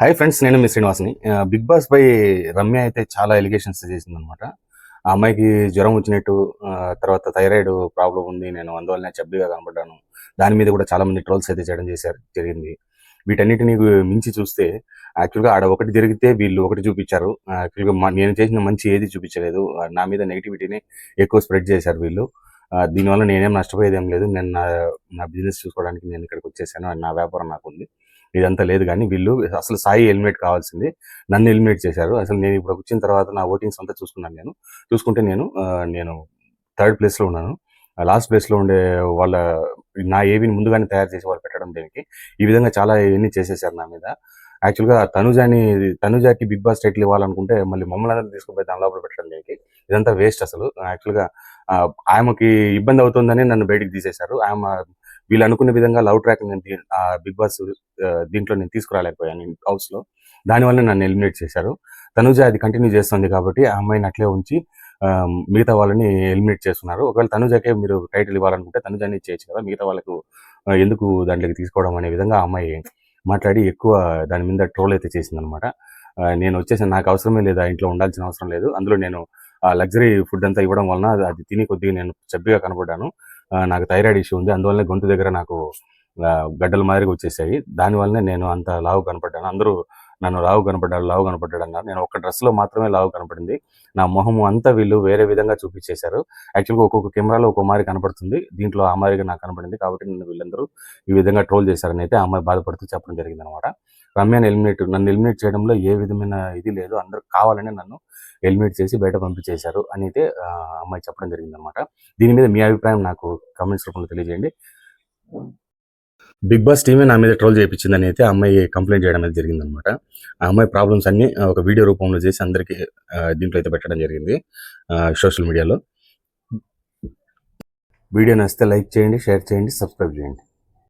Hi friends నేను మీ శ్రీనివాస్ని. బిగ్ బాస్ పై రమ్య అయితే చాలా ఎలిగేషన్స్ చేసింది అనమాట ఆ అమ్మాయికి జ్వరం వచ్చినట్టు తర్వాత థైరాయిడ్ ప్రాబ్లం ఉంది నేను అందువల్లనే చబ్బిగా కనబడ్డాను. దాని మీద కూడా చాలా మంది ట్రోల్స్ అయితే చేయడం చేశారు జరిగింది. వీటన్నిటిని మించి చూస్తే యాక్చువల్గా ఆడ ఒకటి జరిగితే వీళ్ళు ఒకటి చూపించారు. యాక్చువల్గా నేను చేసిన మంచి ఏది చూపించలేదు. నా మీద నెగిటివిటీని ఎక్కువ స్ప్రెడ్ చేశారు వీళ్ళు. దీనివల్ల నేనేం నష్టపోయేది ఏం లేదు. నేను నా నా బిజినెస్ చూసుకోవడానికి నేను ఇక్కడికి వచ్చేసాను. నా వ్యాపారం నాకు ఉంది. ఇదంతా లేదు కానీ వీళ్ళు అసలు సాయి ఎలిమినేట్ కావాల్సింది. నన్ను ఎలిమినేట్ చేశారు. అసలు నేను ఇప్పుడు వచ్చిన తర్వాత నా ఓటింగ్స్ అంతా చూసుకున్నాను నేను. చూసుకుంటే నేను నేను థర్డ్ ప్లేస్లో ఉన్నాను. లాస్ట్ ప్లేస్లో ఉండే వాళ్ళ నా ఏవిని ముందుగానే తయారు చేసి వాళ్ళు పెట్టడం దీనికి. ఈ విధంగా చాలా ఇవన్నీ చేసేసారు నా మీద. యాక్చువల్గా తనుజాని తనుజాకి బిగ్ బాస్ టైటిల్ ఇవ్వాలనుకుంటే మళ్ళీ మమ్మల్ని అందరినీ తీసుకుపోయి దాని లోపల పెట్టడం దీనికి. ఇదంతా వేస్ట్ అసలు. యాక్చువల్గా ఆ, ఆమెకి ఇబ్బంది అవుతుందని నన్ను బయటికి తీసేశారు. ఆమె వీళ్ళు అనుకున్న విధంగా లవ్ ట్రాక్ నేను బిగ్ బాస్ దీంట్లో నేను తీసుకురాలేకపోయాను హౌస్లో దానివల్ల నన్ను ఎలిమినేట్ చేశారు. తనుజ అది కంటిన్యూ చేస్తుంది కాబట్టి ఆ అమ్మాయిని అట్లే ఉంచి మిగతా వాళ్ళని ఎలిమినేట్ చేస్తున్నారు. ఒకవేళ తనుజకే మీరు టైటిల్ ఇవ్వాలనుకుంటే తనుజాని ఇచ్చేయచ్చు కదా. మిగతా వాళ్ళకు ఎందుకు దాంట్లోకి తీసుకోవడం అనే విధంగా ఆ అమ్మాయి మాట్లాడి ఎక్కువ దాని మీద ట్రోల్ అయితే చేసిందనమాట నేను వచ్చేసి నాకు అవసరమే లేదు ఆ ఇంట్లో ఉండాల్సిన అవసరం లేదు. అందులో నేను ఆ లగ్జరీ ఫుడ్ అంతా ఇవ్వడం వలన అది తిని కొద్దిగా నేను చబ్బిగా కనబడ్డాను. నాకు థైరాయిడ్ ఇష్యూ ఉంది. అందువల్ల గొంతు దగ్గర నాకు గడ్డల మాదిరిగా వచ్చేసాయి. దానివల్లనే నేను అంత లావు కనపడ్డాను. అందరూ నన్ను లావు కనపడ్డాడు లావు కనపడ్డాడు అన్నారు. నేను ఒక డ్రెస్లో మాత్రమే లావు కనపడింది. నా మొహము అంతా వీళ్ళు వేరే విధంగా చూపించేశారు. యాక్చువల్గా ఒక్కొక్క కెమెరాలో ఒక్కో మారి కనపడుతుంది. దీంట్లో ఆ మారిగా నాకు కనపడింది కాబట్టి నన్ను వీళ్ళందరూ ఈ విధంగా ట్రోల్ చేశారని అయితే ఆ అమ్మాయి బాధపడుతూ చెప్పడం జరిగింది అనమాట రమ్యాని ఎలిమినేట్ నన్ను ఎలిమినేట్ చేయడంలో ఏ విధమైన ఇది లేదు. అందరూ కావాలనే నన్ను ఎలిమినేట్ చేసి బయట పంపించేశారు అని అయితే అమ్మాయి చెప్పడం జరిగింది అనమాట దీని మీద మీ అభిప్రాయం నాకు కామెంట్స్ రూపంలో తెలియజేయండి. బిగ్ బాస్ టీమే నా మీద ట్రోల్ చేయించిందని అయితే అమ్మాయి కంప్లైంట్ చేయడం అనేది జరిగింది అనమాట ఆ అమ్మాయి ప్రాబ్లమ్స్ అన్నీ ఒక వీడియో రూపంలో చేసి అందరికీ దీంట్లో అయితే పెట్టడం జరిగింది సోషల్ మీడియాలో. వీడియో నచ్చితే లైక్ చేయండి షేర్ చేయండి సబ్స్క్రైబ్ చేయండి.